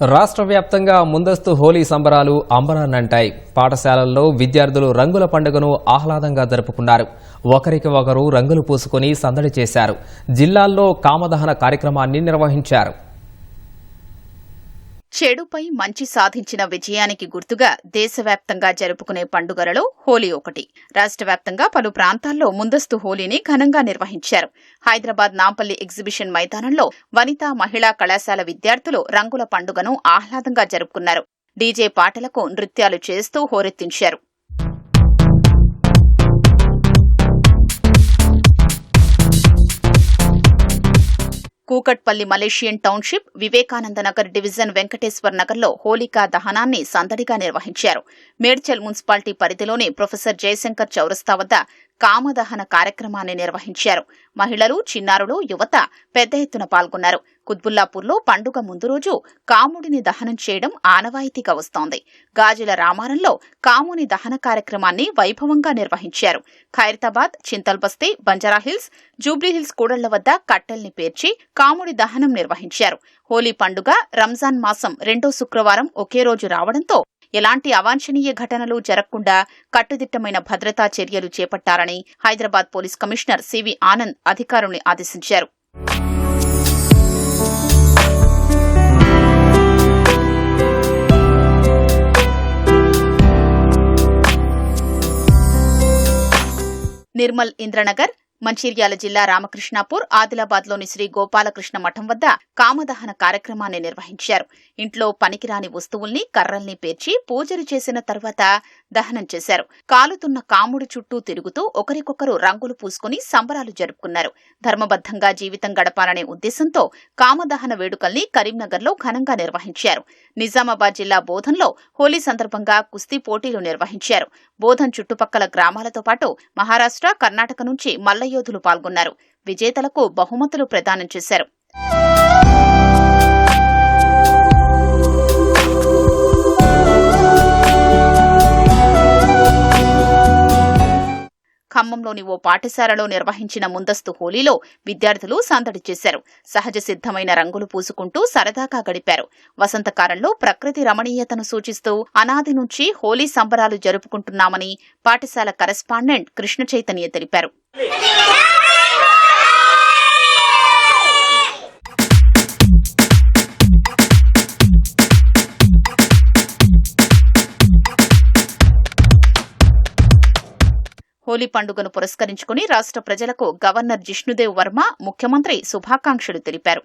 రాష్ట్ర వ్యాప్తంగా ముందస్తు హోలీ సంబరాలు అంబరాన్నంటాయి. పాఠశాలల్లో విద్యార్థులు రంగుల పండుగను ఆహ్లాదంగా జరుపుకున్నారు. ఒకరికి ఒకరు రంగులు పూసుకుని సందడి చేశారు. జిల్లాల్లో కామదహన కార్యక్రమాన్ని నిర్వహించారు. చెడుపై మంచి సాధించిన విజయానికి గుర్తుగా దేశవ్యాప్తంగా జరుపుకునే పండుగలలో హోలీ ఒకటి. రాష్ట్ర వ్యాప్తంగా పలు ప్రాంతాల్లో ముందస్తు హోలీని ఘనంగా నిర్వహించారు. హైదరాబాద్ నాంపల్లి ఎగ్జిబిషన్ మైదానంలో వనితా మహిళా కళాశాల విద్యార్థులు రంగుల పండుగను ఆహ్లాదంగా జరుపుకున్నారు. డీజే పాటలకు నృత్యాలు చేస్తూ హోరెత్తించారు. Kukatpally Malaysian township Vivekananda Nagar division Venkateshwar నగర్లో హోలికా దహనాన్ని సందడిగా నిర్వహించారు. మేడ్చల్ మున్సిపాలిటీ పరిధిలోని ప్రొఫెసర్ జయశంకర్ చౌరస్తా వద్ద కామదహన కార్యక్రమాన్ని నిర్వహించారు. మహిళలు చిన్నారులు యువత పెద్ద ఎత్తున పాల్గొన్నారు. కుత్బుల్లాపూర్లో పండుగ ముందు రోజు కాముడిని దహనం చేయడం ఆనవాయితీగా వస్తోంది. గాజుల రామారంలో కాముని దహన కార్యక్రమాన్ని వైభవంగా నిర్వహించారు. ఖైరతాబాద్ చింతల్బస్తీ బంజారాహిల్స్ జూబ్లీహిల్స్ కూడళ్ళ వద్ద కట్టెల్ని పేర్చి కాముడి దహనం నిర్వహించారు. హోలీ పండుగ రంజాన్ మాసం రెండో శుక్రవారం ఒకే రోజు రావడంతో ఎలాంటి అవాంఛనీయ ఘటనలు జరగకుండా కట్టుదిట్టమైన భద్రతా చర్యలు చేపట్టాలని Hyderabad police commissioner CV Anand అధికారుల్ని ఆదేశించారు. నిర్మల్ ఇంద్రనగర్ మంచిర్యాల జిల్లా రామకృష్ణాపూర్ ఆదిలాబాద్లోని శ్రీ గోపాలకృష్ణ మఠం వద్ద కామదహన కార్యక్రమాన్ని నిర్వహించారు. ఇంట్లో పనికిరాని వస్తువుల్ని కర్రల్ని పేర్చి పూజలు చేసిన తర్వాత దహనం చేశారు. కాలుతున్న కాముడి చుట్టూ తిరుగుతూ ఒకరికొకరు రంగులు పూసుకుని సంబరాలు జరుపుకున్నారు. ధర్మబద్దంగా జీవితం గడపాలనే ఉద్దేశంతో కామదహన వేడుకల్ని కరీంనగర్లో ఘనంగా నిర్వహించారు. నిజామాబాద్ జిల్లా బోధన్లో హోలీ సందర్భంగా కుస్తీ పోటీలు నిర్వహించారు. బోధన్ చుట్టుపక్కల గ్రామాలతో పాటు మహారాష్ట్ర కర్ణాటక నుంచి మల్లయ్య యోధులు పాల్గొన్నారు. విజేతలకు బహుమతులు ప్రదానం చేశారు. ఖమ్మంలోని ఓ పాఠశాలలో నిర్వహించిన ముందస్తు హోలీలో విద్యార్థులు సందడి చేశారు. సహజ సిద్ధమైన రంగులు పూసుకుంటూ సరదాగా గడిపారు. వసంతకాలంలో ప్రకృతి రమణీయతను సూచిస్తూ అనాది నుంచి హోలీ సంబరాలు జరుపుకుంటున్నామని పాఠశాల కరెస్పాండెంట్ కృష్ణ చైతన్య తెలిపారు. హోలీ పండుగను పురస్కరించుకుని రాష్ట్ర ప్రజలకు గవర్నర్ జిష్ణుదేవ్ వర్మ ముఖ్యమంత్రి శుభాకాంక్షలు తెలిపారు.